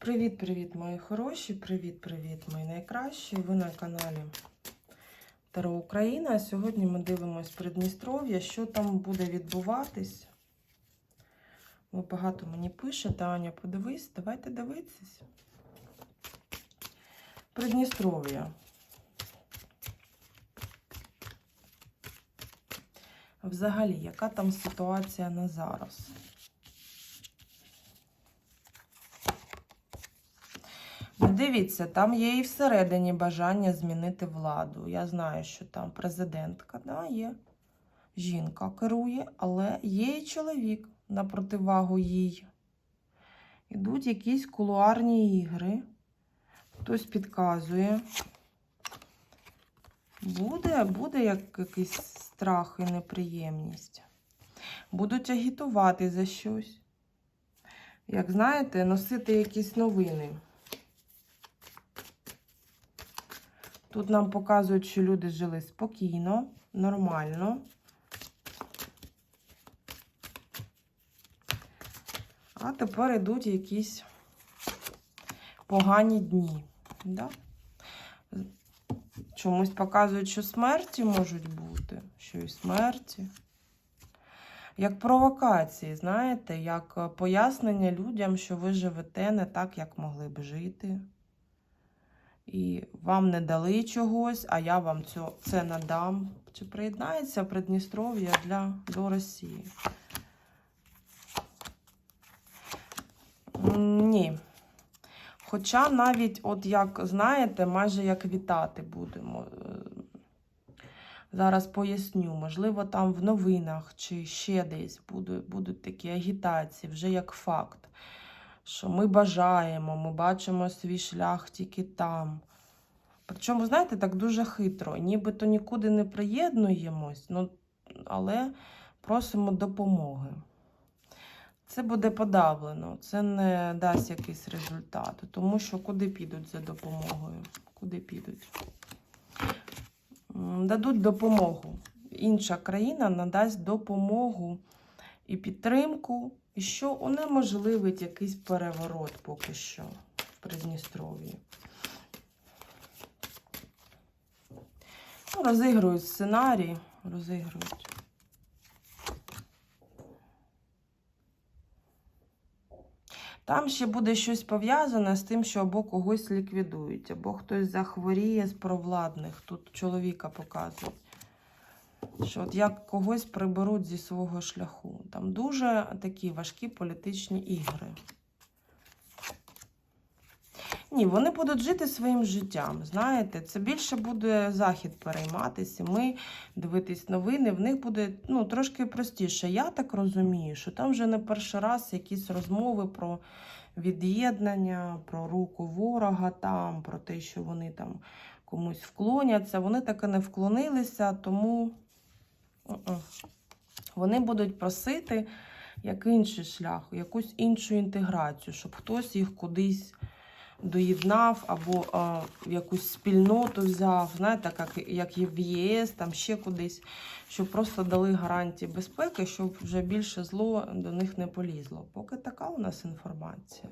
Привіт-привіт, мої хороші! Привіт-привіт, мої найкращі! Ви на каналі Таро Україна. Сьогодні ми дивимось Придністров'я, що там буде відбуватись. Ви багато мені пишете, Аня, подивись, давайте дивитись. Придністров'я. Взагалі, яка там ситуація на зараз? Ну, Дивіться, там є і всередині бажання змінити владу. Я знаю, що там президентка, да, є. Жінка керує, але є і чоловік на противагу їй. Ідуть якісь кулуарні ігри. Хтось підказує. Буде, буде як якийсь страх і неприємність. Будуть агітувати за щось. Як знаєте, носити якісь новини. Тут нам показують, що люди жили спокійно, нормально. А тепер йдуть якісь погані дні. Да? Чомусь показують, що смерті можуть бути, що і смерті. Як провокації, знаєте, як пояснення людям, що ви живете не так, як могли б жити. І вам не дали чогось, а я вам цю, це надам. Чи приєднається Придністров'я для, до Росії? Ні. Хоча навіть, от як знаєте, майже як вітати будемо. Зараз поясню, можливо, там в новинах чи ще десь будуть, будуть такі агітації, вже як факт що ми бажаємо, ми бачимо свій шлях тільки там. Причому, знаєте, так дуже хитро, нібито нікуди не приєднуємось, ну, але просимо допомоги. Це буде подавлено, це не дасть якийсь результат, тому що куди підуть за допомогою? Куди підуть? Дадуть допомогу. Інша країна надасть допомогу і підтримку, і що унеможливить якийсь переворот поки що в Придністров'ї. Ну, розігрують сценарій, розігрують. Там ще буде щось пов'язане з тим, що або когось ліквідують, або хтось захворіє з провладних. Тут чоловіка показують що от як когось приберуть зі свого шляху. Там дуже такі важкі політичні ігри. Ні, вони будуть жити своїм життям. Знаєте, це більше буде захід перейматися. Ми дивитись новини, в них буде ну, трошки простіше. Я так розумію, що там вже не перший раз якісь розмови про від'єднання, про руку ворога, там, про те, що вони там комусь вклоняться. Вони таки не вклонилися, тому. Вони будуть просити як інший шлях, якусь іншу інтеграцію, щоб хтось їх кудись доєднав або а, в якусь спільноту взяв, знаєте, як, як є в ЄС, там ще кудись, щоб просто дали гарантії безпеки, щоб вже більше зло до них не полізло. Поки така у нас інформація.